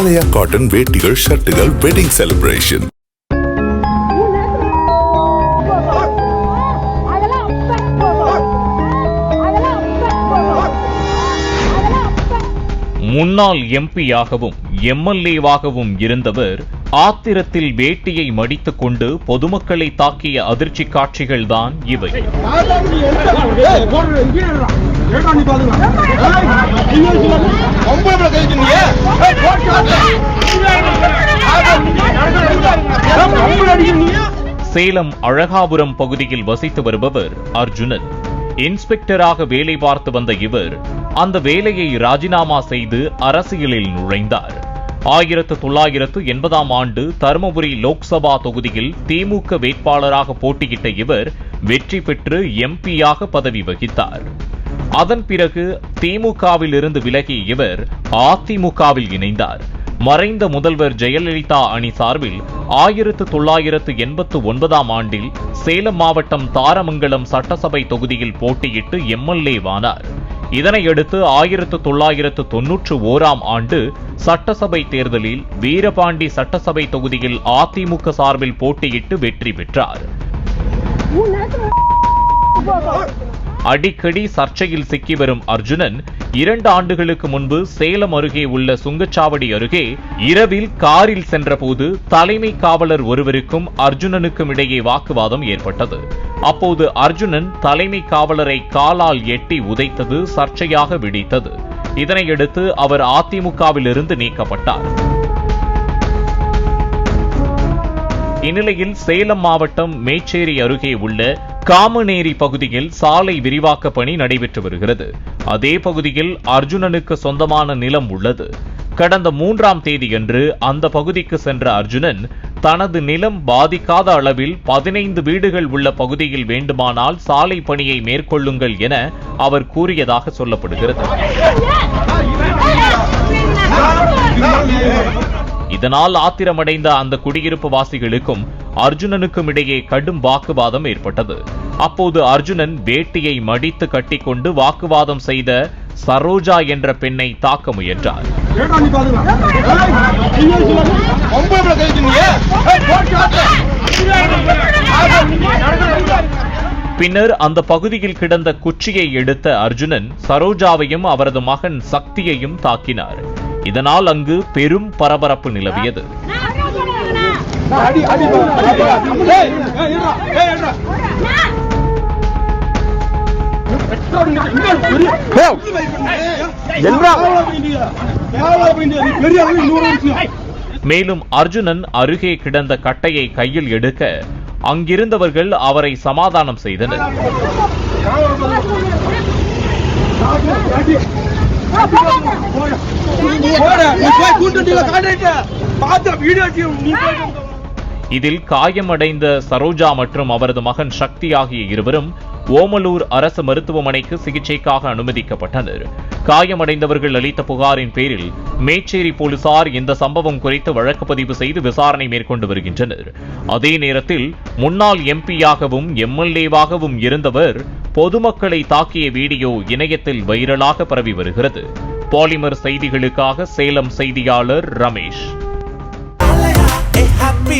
ஆலயா cotton வேட்டிகள் ஷர்ட்டுகள் wedding celebration முன்னாள் எம்பியாகவும் எம்எல்ஏவாகவும் இருந்தவர் ஆத்திரத்தில் வேட்டியை மடித்துக் கொண்டு பொதுமக்களை தாக்கிய அதிர்ச்சி காட்சிகள்தான் இவை. சேலம் அழகாபுரம் பகுதியில் வசித்து வருபவர் அர்ஜுனன். இன்ஸ்பெக்டராக வேலை பார்த்து வந்த இவர் அந்த வேலையை ராஜினாமா செய்து அரசியலில் நுழைந்தார். ஆயிரத்து தொள்ளாயிரத்து எண்பதாம் ஆண்டு தருமபுரி லோக்சபா தொகுதியில் திமுக வேட்பாளராக போட்டியிட்ட இவர் வெற்றி பெற்று எம்பியாக பதவி வகித்தார். அதன் பிறகு திமுகவில் இருந்து விலகிய இவர் அதிமுகவில் இணைந்தார். மறைந்த முதல்வர் ஜெயலலிதா அணி சார்பில் ஆயிரத்து தொள்ளாயிரத்து எண்பத்து ஒன்பதாம் ஆண்டில் சேலம் மாவட்டம் தாரமங்கலம் சட்டசபை தொகுதியில் போட்டியிட்டு எம்எல்ஏவானார். இதனையடுத்து ஆயிரத்து தொள்ளாயிரத்து தொன்னூற்று ஓராம் ஆண்டு சட்டசபை தேர்தலில் வீரபாண்டி சட்டசபை தொகுதியில் அதிமுக சார்பில் போட்டியிட்டு வெற்றி பெற்றார். அடிக்கடி சர்ச்சையில் சிக்கி வரும் அர்ஜுனன் இரண்டு ஆண்டுகளுக்கு முன்பு சேலம் அருகே உள்ள சுங்கச்சாவடி அருகே இரவில் காரில் சென்றபோது தலைமை காவலர் ஒருவருக்கும் அர்ஜுனனுக்கும் இடையே வாக்குவாதம் ஏற்பட்டது. அப்போது அர்ஜுனன் தலைமை காவலரை காலால் எட்டி உதைத்தது சர்ச்சையாக வெடித்தது. இதனையடுத்து அவர் அதிமுகவிலிருந்து நீக்கப்பட்டார். இந்நிலையில் சேலம் மாவட்டம் மேச்சேரி அருகே உள்ள காமநேரி பகுதியில் சாலை விரிவாக்க பணி நடைபெற்று வருகிறது. அதே பகுதியில் அர்ஜுனனுக்கு சொந்தமான நிலம் உள்ளது. கடந்த மூன்றாம் தேதியன்று அந்த பகுதிக்கு சென்ற அர்ஜுனன் தனது நிலம் பாதிக்காத அளவில் பதினைந்து வீடுகள் உள்ள பகுதியில் வேண்டுமானால் சாலை பணியை மேற்கொள்ளுங்கள் என அவர் கூறியதாக சொல்லப்படுகிறது. இதனால் ஆத்திரமடைந்த அந்த குடியிருப்பு வாசிகளுக்கும் அர்ஜுனனுக்கும் இடையே கடும் வாக்குவாதம் ஏற்பட்டது. அப்போது அர்ஜுனன் வேட்டியை மடித்து கட்டிக்கொண்டு வாக்குவாதம் செய்த சரோஜா என்ற பெண்ணை தாக்க முயன்றார். பின்னர் அந்த பகுதியில் கிடந்த குச்சியை எடுத்த அர்ஜுனன் சரோஜாவையும் அவரது மகன் சக்தியையும் தாக்கினார். இதனால் அங்கு பெரும் பரபரப்பு நிலவியது. மேலும் அர்ஜுனன் அருகே கிடந்த கட்டையை கையில் எடுக்க அங்கிருந்தவர்கள் அவரை சமாதானம் செய்தனர் இதில் காயமடைந்த சரோஜா மற்றும் அவரது மகன் சக்தி ஆகிய இருவரும் ஓமலூர் அரசு மருத்துவமனைக்கு சிகிச்சைக்காக அனுமதிக்கப்பட்டனர். காயமடைந்தவர்கள் அளித்த புகாரின் பேரில் மேச்சேரி போலீசார் இந்த சம்பவம் குறித்து வழக்கு பதிவு செய்து விசாரணை மேற்கொண்டு வருகின்றனர். அதே நேரத்தில் முன்னாள் எம்பியாகவும் எம்எல்ஏவாகவும் இருந்தவர் பொதுமக்களை தாக்கிய வீடியோ இணையத்தில் வைரலாக பரவி வருகிறது. பாலிமர் செய்திகளுக்காக சேலம் செய்தியாளர் ரமேஷ். Eh,